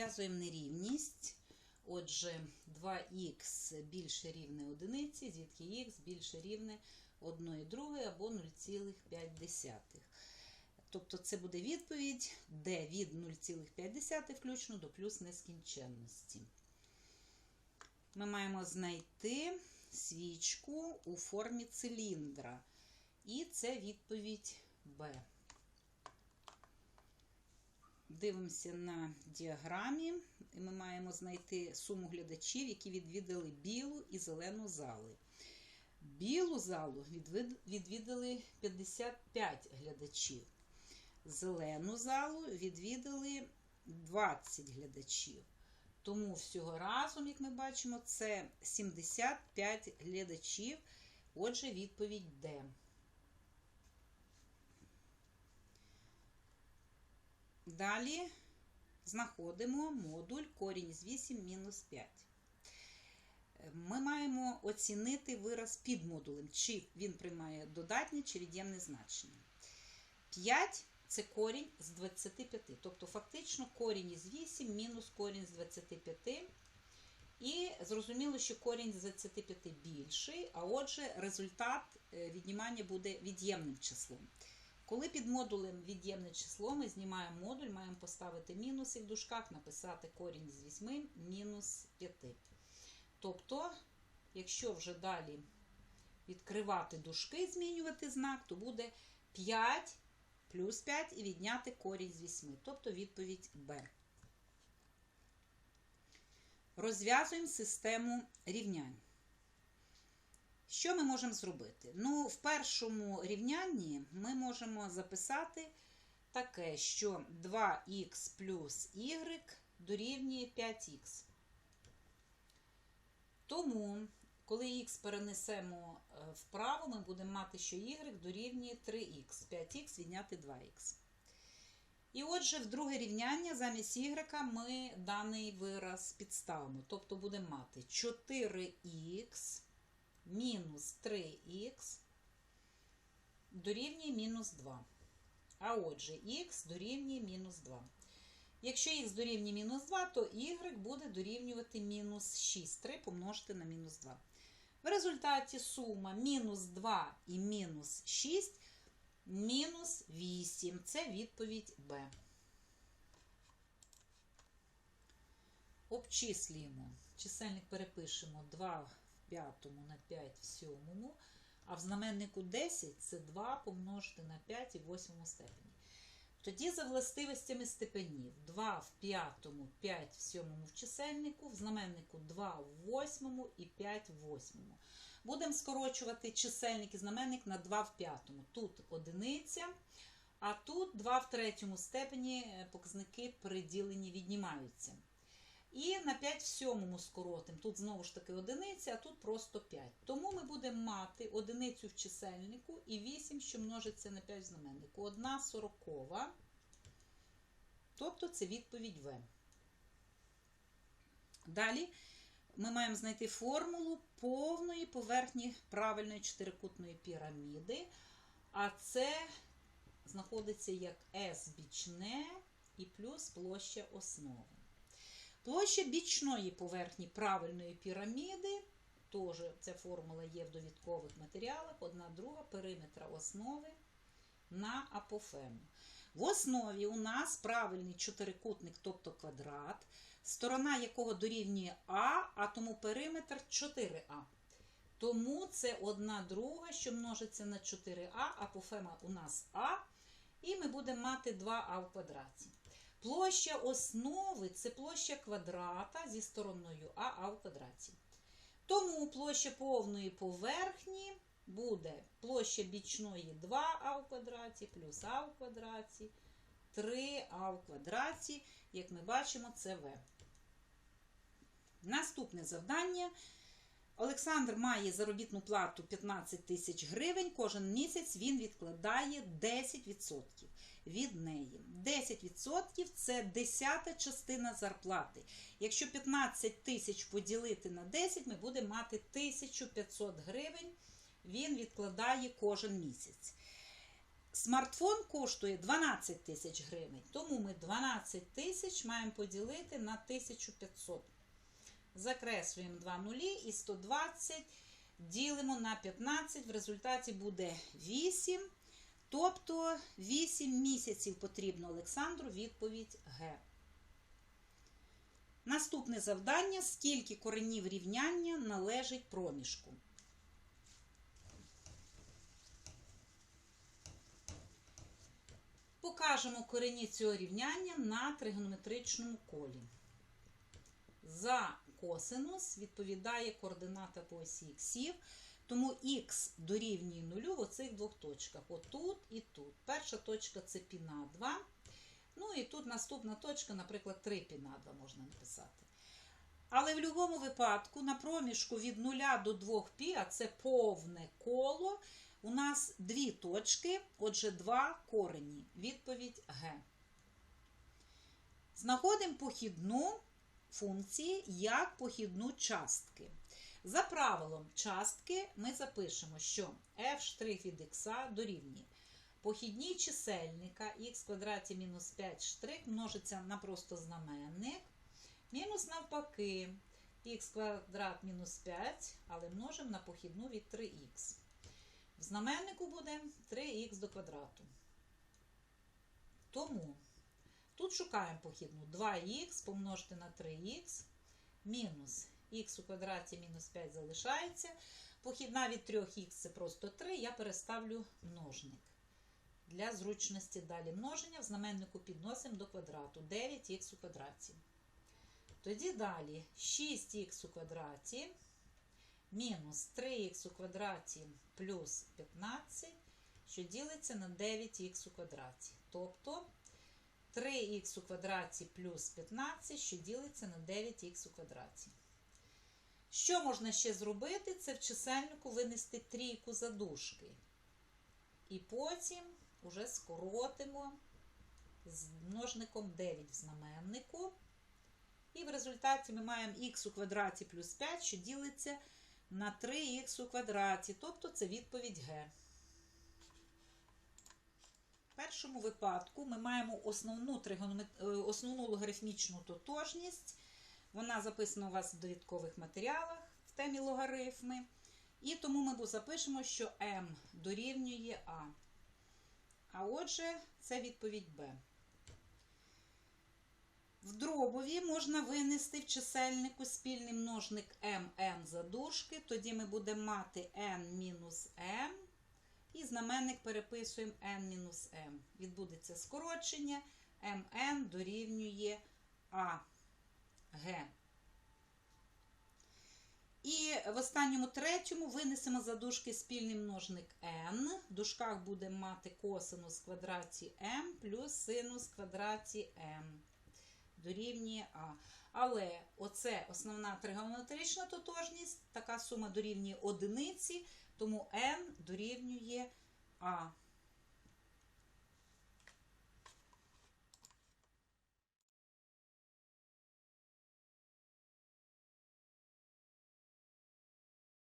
Розв'язуємо нерівність. Отже, 2х більше рівне одиниці, звідки х більше рівне 1 другої або 0,5. Тобто це буде відповідь, де від 0,5 включно до плюс нескінченності. Ми маємо знайти свічку у формі циліндра. І це відповідь Б. Дивимося на діаграмі, і ми маємо знайти суму глядачів, які відвідали білу і зелену зали. Білу залу відвідали 55 глядачів. Зелену залу відвідали 20 глядачів. Тому всього разом, як ми бачимо, це 75 глядачів. Отже, відповідь Д. Далі знаходимо модуль корінь з 8 мінус 5. Ми маємо оцінити вираз під модулем, чи він приймає додатнє чи від'ємне значення. 5 це корінь з 25. Тобто, фактично, корінь із 8 мінус корінь з 25. І зрозуміло, що корінь з 25 більший, а отже, результат е, віднімання буде від'ємним числом. Коли під модулем від'ємне число, ми знімаємо модуль, маємо поставити мінус і в дужках написати корінь з 8 мінус 5. Тобто, якщо вже далі відкривати дужки, змінювати знак, то буде 5 плюс 5 і відняти корінь з 8. Тобто відповідь Б. Розв'язуємо систему рівнянь. Що ми можемо зробити? Ну, в першому рівнянні ми можемо записати таке, що 2х плюс y дорівнює 5х. Тому, коли х перенесемо е, вправо, ми будемо мати, що y дорівнює 3х. 5х відняти 2х. І отже, в друге рівняння замість y ми даний вираз підставимо. Тобто будемо мати 4х мінус 3х дорівнює мінус 2. А отже, х дорівнює мінус 2. Якщо х дорівнює мінус 2, то y буде дорівнювати мінус 6. 3 помножити на мінус 2. В результаті сума мінус 2 і мінус 6 мінус 8. Це відповідь Б. Обчислюємо. Чисельник перепишемо 2 в п'ятому на 5 в сьомому, а в знаменнику 10 це 2 помножити на 5 і в восьмому степені. Тоді за властивостями степенів 2 в п'ятому, 5 в сьомому в чисельнику, в знаменнику 2 в восьмому і 5 в восьмому. Будемо скорочувати чисельник і знаменник на 2 в п'ятому. Тут одиниця, а тут 2 в третьому степені е, показники приділені віднімаються. І на 5 в сьомому скоротим. Тут знову ж таки одиниця, а тут просто 5. Тому ми будемо мати одиницю в чисельнику і 8, що множиться на 5 в знаменнику. Одна сорокова. Тобто це відповідь В. Далі ми маємо знайти формулу повної поверхні правильної чотирикутної піраміди. А це знаходиться як S бічне і плюс площа основи. Площа бічної поверхні правильної піраміди, теж ця формула є в довідкових матеріалах, одна друга периметра основи на апофему. В основі у нас правильний чотирикутник, тобто квадрат, сторона якого дорівнює А, а тому периметр 4А. Тому це одна друга, що множиться на 4А, апофема у нас А, і ми будемо мати 2А в квадраті. Площа основи це площа квадрата зі стороною А, в квадраті. Тому площа повної поверхні буде площа бічної 2а в квадраті плюс а в квадраті, 3а в квадраті. Як ми бачимо, це В. Наступне завдання. Олександр має заробітну плату 15 тисяч гривень. Кожен місяць він відкладає 10% від неї. 10% це десята частина зарплати. Якщо 15 тисяч поділити на 10, ми будемо мати 1500 гривень. Він відкладає кожен місяць. Смартфон коштує 12 тисяч гривень, тому ми 12 тисяч маємо поділити на 1500. Закреслюємо 2 нулі і 120 ділимо на 15, в результаті буде 8. Тобто 8 місяців потрібно Олександру відповідь Г. Наступне завдання: скільки коренів рівняння належить проміжку. Покажемо корені цього рівняння на тригонометричному колі. За косинус відповідає координата по осі іксів, тому х дорівнює нулю в оцих двох точках. Отут і тут. Перша точка це пі на 2. Ну і тут наступна точка, наприклад, 3 пі на 2 можна написати. Але в будь-якому випадку на проміжку від 0 до 2 пі, а це повне коло, у нас дві точки, отже, два корені. Відповідь Г. Знаходимо похідну функції як похідну частки. За правилом частки ми запишемо, що f' від x дорівнює похідній чисельника х квадраті мінус 5 штрих множиться на просто знаменник. Мінус навпаки х квадрат мінус 5, але множимо на похідну від 3х. В знаменнику буде 3х до квадрату. Тому тут шукаємо похідну 2х помножити на 3х мінус х у квадраті мінус 5 залишається. Похідна від 3х це просто 3, я переставлю множник. Для зручності далі множення в знаменнику підносимо до квадрату 9х у квадраті. Тоді далі 6х у квадраті мінус 3х у квадраті плюс 15, що ділиться на 9х у квадраті. Тобто 3х у квадраті плюс 15, що ділиться на 9х у квадраті. Що можна ще зробити? Це в чисельнику винести трійку за дужки. І потім уже скоротимо з множником 9 в знаменнику. І в результаті ми маємо х у квадраті плюс 5, що ділиться на 3х у квадраті. Тобто це відповідь Г. Першому випадку ми маємо основну, е, основну логарифмічну тотожність. Вона записана у вас в довідкових матеріалах в темі логарифми. І тому ми запишемо, що m дорівнює А. А отже, це відповідь Б. В дробові можна винести в чисельнику спільний множник mn за тоді ми будемо мати n мінус m, і знаменник переписуємо n-m. Відбудеться скорочення, mn дорівнює Г. І в останньому третьому винесемо за дужки спільний множник n. В дужках будемо мати косинус квадраті m плюс синус квадраті m дорівнює А. Але оце основна тригонометрична тотожність, така сума дорівнює одиниці, тому n дорівнює А.